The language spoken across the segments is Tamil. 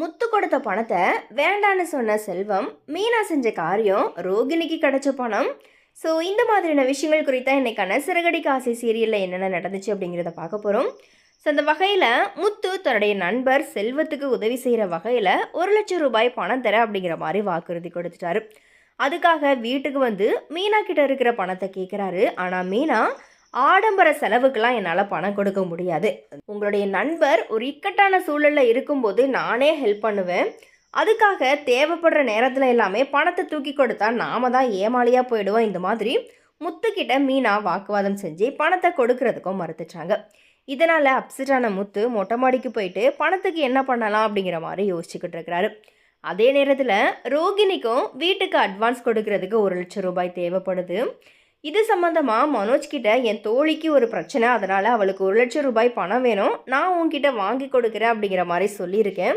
முத்து கொடுத்த பணத்தை வேண்டான்னு சொன்ன செல்வம் மீனா செஞ்ச காரியம் ரோகிணிக்கு கிடைச்ச பணம். ஸோ இந்த மாதிரியான விஷயங்கள் குறித்தா இன்னைக்கான சிறகடி காசை சீரியலில் என்னென்ன நடந்துச்சு அப்படிங்கிறத பார்க்க போகிறோம் ஸோ அந்த வகையில் முத்து தன்னுடைய நண்பர் செல்வத்துக்கு உதவி செய்கிற வகையில் ஒரு லட்சம் ரூபாய் பணம் தர அப்படிங்கிற மாதிரி வாக்குறுதி கொடுத்துட்டாரு. அதுக்காக வீட்டுக்கு வந்து மீனா கிட்ட இருக்கிற பணத்தை கேட்குறாரு ஆனால் மீனா ஆடம்பர செலவுக்கெல்லாம் என்னால் பணம் கொடுக்க முடியாது. உங்களுடைய நண்பர் ஒரு இக்கட்டான சூழலில் இருக்கும்போது நானே ஹெல்ப் பண்ணுவேன். அதுக்காக தேவைப்படுற நேரத்தில் எல்லாமே பணத்தை தூக்கி கொடுத்தா நாம தான் ஏமாளியாக போயிடுவோம். இந்த மாதிரி முத்துக்கிட்ட மீனா வாக்குவாதம் செஞ்சு பணத்தை கொடுக்கறதுக்கும் மறுத்துட்டாங்க இதனால் அப்செட்டான முத்து மொட்டை மாடிக்கு போயிட்டு பணத்துக்கு என்ன பண்ணலாம் அப்படிங்கிற மாதிரி யோசிச்சுக்கிட்டு இருக்கிறாரு. அதே நேரத்தில் ரோகிணிக்கும் வீட்டுக்கு அட்வான்ஸ் கொடுக்கறதுக்கு ஒரு லட்சம் ரூபாய் தேவைப்படுது. இது சம்மந்தமாக மனோஜ் கிட்ட என் தோழிக்கு ஒரு பிரச்சனை. அதனால் அவளுக்கு ஒரு லட்சம் ரூபாய் பணம் வேணும். நான் உன்கிட்ட வாங்கி கொடுக்குறேன் அப்படிங்கிற மாதிரி சொல்லியிருக்கேன்.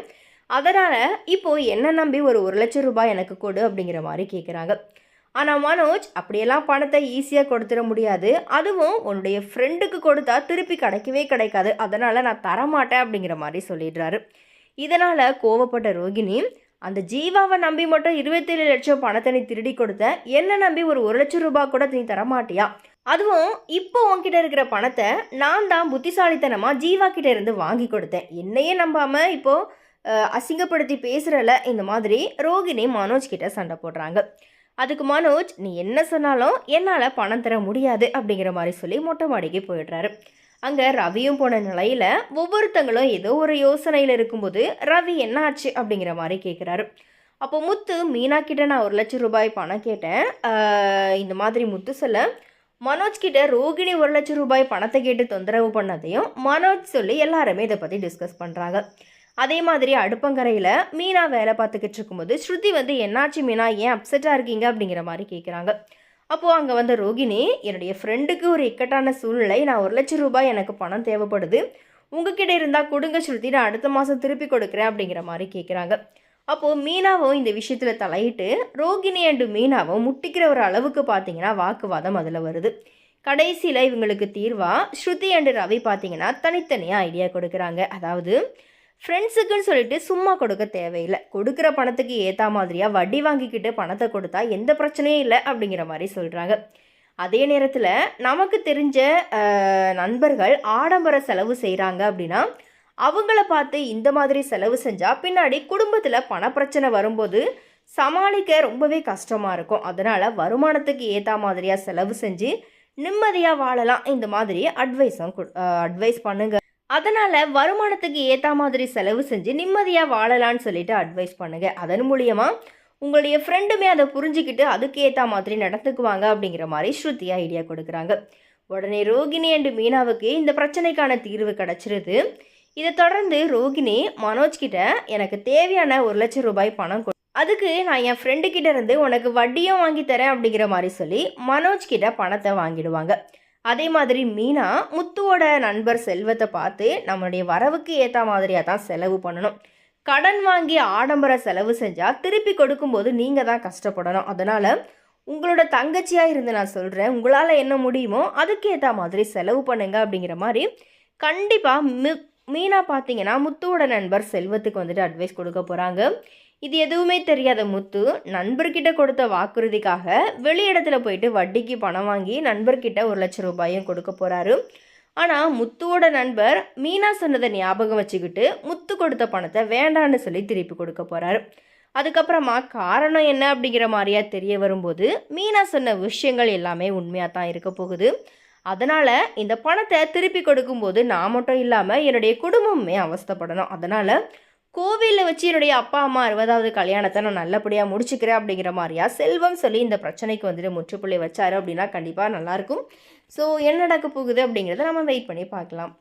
அதனால் இப்போது என்ன நம்பி ஒரு ஒரு லட்சம் ரூபாய் எனக்கு கொடு அப்படிங்கிற மாதிரி கேட்குறாங்க ஆனால் மனோஜ் அப்படியெல்லாம் பணத்தை ஈஸியாக கொடுத்துட முடியாது. அதுவும் உன்னுடைய ஃப்ரெண்டுக்கு கொடுத்தா திருப்பி கிடைக்கவே கிடைக்காது. அதனால் நான் தரமாட்டேன் அப்படிங்கிற மாதிரி சொல்லிடுறாரு. இதனால் கோவப்பட்ட ரோகிணி அந்த ஜீவாவை நம்பி மட்டும் இருபத்தேழு லட்சம் பணத்தை நீ திருடி கொடுத்த என்ன நம்பி ஒரு ஒரு லட்சம் ரூபாய் கூட நீ தரமாட்டியா? அதுவும் இப்போ உன்கிட்ட இருக்கிற பணத்தை நான் தான் புத்திசாலித்தனமாக ஜீவா கிட்ட இருந்து வாங்கி கொடுத்தேன். என்னையே நம்பாம இப்போ அசிங்கப்படுத்தி பேசுறல இந்த மாதிரி ரோகிணி மனோஜ் கிட்ட சண்டை போடுறாங்க. அதுக்கு மனோஜ் நீ என்ன சொன்னாலும் என்னால் பணம் தர முடியாது அப்படிங்கிற மாதிரி சொல்லி மொட்டை மாடிக்கு போயிடுறாரு. அங்கே ரவியும் போன நிலையில் ஒவ்வொருத்தங்களும் ஏதோ ஒரு யோசனையில் இருக்கும்போது ரவி என்ன ஆச்சு அப்படிங்கிற மாதிரி கேட்குறாரு அப்போ முத்து மீனா கிட்ட நான் ஒரு லட்சம் ரூபாய் பணம் கேட்டேன். இந்த மாதிரி முத்து சொல்ல மனோஜ் கிட்ட ரோகிணி ஒரு லட்சம் ரூபாய் பணத்தை கேட்டு தொந்தரவு பண்ணதையும் மனோஜ் சொல்லி எல்லாருமே இதை பற்றி டிஸ்கஸ் பண்ணுறாங்க அதே மாதிரி அடுப்பங்கரையில் மீனா வேலை பார்த்துக்கிட்டு இருக்கும்போது ஸ்ருதி வந்து என்னாச்சு மீனா? ஏன் அப்செட்டாக இருக்கீங்க? அப்படிங்கிற மாதிரி கேட்குறாங்க அப்போது அங்கே வந்த ரோகிணி என்னுடைய ஃப்ரெண்டுக்கு ஒரு இக்கட்டான சூழ்நிலை. நான் ஒரு லட்சம் ரூபாய் எனக்கு பணம் தேவைப்படுது. உங்ககிட்ட இருந்தால் கொடுங்க ஸ்ருதி நான் அடுத்த மாதம் திருப்பி கொடுக்குறேன் அப்படிங்கிற மாதிரி கேட்குறாங்க அப்போது மீனாவும் இந்த விஷயத்தில் தலையிட்டு ரோகிணி அண்டு மீனாவும் முட்டிக்கிற ஒரு அளவுக்கு பார்த்தீங்கன்னா வாக்குவாதம் அதில் வருது. கடைசியில் இவங்களுக்கு தீர்வாக ஸ்ருதி அண்டு ரவி பார்த்தீங்கன்னா தனித்தனியாக ஐடியா கொடுக்குறாங்க. அதாவது ஃப்ரெண்ட்ஸுக்குன்னு சொல்லிட்டு சும்மா கொடுக்க தேவையில்லை. கொடுக்குற பணத்துக்கு ஏற்ற மாதிரியாக வட்டி வாங்கிக்கிட்டு பணத்தை கொடுத்தா எந்த பிரச்சனையும் இல்லை அப்படிங்கிற மாதிரி சொல்கிறாங்க அதே நேரத்தில் நமக்கு தெரிஞ்ச நண்பர்கள் ஆடம்பர செலவு செய்கிறாங்க அப்படின்னா அவங்கள பார்த்து இந்த மாதிரி செலவு செஞ்சால் பின்னாடி குடும்பத்தில் பணப்பிரச்சனை வரும்போது சமாளிக்க ரொம்பவே கஷ்டமாக இருக்கும். அதனால் வருமானத்துக்கு ஏற்ற மாதிரியாக செலவு செஞ்சு நிம்மதியாக வாழலாம். இந்த மாதிரி அட்வைஸும் அட்வைஸ் பண்ணுங்க அதனால் வருமானத்துக்கு ஏற்ற மாதிரி செலவு செஞ்சு நிம்மதியாக வாழலான்னு சொல்லிட்டு அட்வைஸ் பண்ணுங்கள் அதன் மூலியமாக உங்களுடைய ஃப்ரெண்டுமே அதை புரிஞ்சுக்கிட்டு அதுக்கு ஏற்ற மாதிரி நடந்துக்குவாங்க அப்படிங்கிற மாதிரி ஸ்ருத்தியாக ஐடியா கொடுக்குறாங்க. உடனே ரோகிணி அண்டு மீனாவுக்கு இந்த பிரச்சனைக்கான தீர்வு கிடச்சிருது. இதை தொடர்ந்து ரோகிணி மனோஜ் கிட்ட எனக்கு தேவையான ஒரு லட்சம் ரூபாய் பணம் கொடு. அதுக்கு நான் என் ஃப்ரெண்டு கிட்ட இருந்து உனக்கு வட்டியும் வாங்கி தரேன் அப்படிங்கிற மாதிரி சொல்லி மனோஜ் கிட்ட பணத்தை வாங்கிடுவாங்க. அதே மாதிரி மீனா முத்துவோட நண்பர் செல்வத்தை பார்த்து நம்மளுடைய வரவுக்கு ஏற்ற மாதிரியாக தான் செலவு பண்ணணும். கடன் வாங்கி ஆடம்பர செலவு செஞ்சால் திருப்பி கொடுக்கும்போது நீங்கள் தான் கஷ்டப்படணும். அதனால் உங்களோட தங்கச்சியாக இருந்து நான் சொல்கிறேன் உங்களால் என்ன முடியுமோ அதுக்கேற்ற மாதிரி செலவு பண்ணுங்க அப்படிங்கிற மாதிரி கண்டிப்பாக மி மீனா பார்த்தீங்கன்னா முத்துவோட நண்பர் செல்வத்துக்கு வந்துட்டு அட்வைஸ் கொடுக்க போகிறாங்க இது எதுவுமே தெரியாத முத்து நண்பர்கிட்ட கொடுத்த வாக்குறுதிக்காக வெளி இடத்துல போயிட்டு வட்டிக்கு பணம் வாங்கி நண்பர்கிட்ட ஒரு லட்சம் ரூபாயும் கொடுக்க போகிறாரு ஆனால் முத்துவோட நண்பர் மீனா சொன்னதை ஞாபகம் வச்சுக்கிட்டு முத்து கொடுத்த பணத்தை வேண்டான்னு சொல்லி திருப்பி கொடுக்க போகிறாரு அதுக்கப்புறமா காரணம் என்ன அப்படிங்கிற மாதிரியா தெரிய வரும்போது மீனா சொன்ன விஷயங்கள் எல்லாமே உண்மையாக தான் இருக்க போகுது. அதனால் இந்த பணத்தை திருப்பி கொடுக்கும்போது நான் மட்டும் இல்லாமல் என்னுடைய குடும்பமே அவஸ்தப்படணும். அதனால் கோவிலில் வச்சு என்னுடைய அப்பா அம்மா அறுபதாவது கல்யாணத்தை நான் நல்லபடியாக முடிச்சுக்கிறேன் அப்படிங்கிற மாதிரியா செல்வம் சொல்லி இந்த பிரச்சனைக்கு வந்துட்டு முற்றுப்புள்ளி வச்சாரு அப்படின்னா கண்டிப்பாக நல்லாயிருக்கும் ஸோ என்ன நடக்க போகுது அப்படிங்கிறத நம்ம வெயிட் பண்ணி பார்க்கலாம்.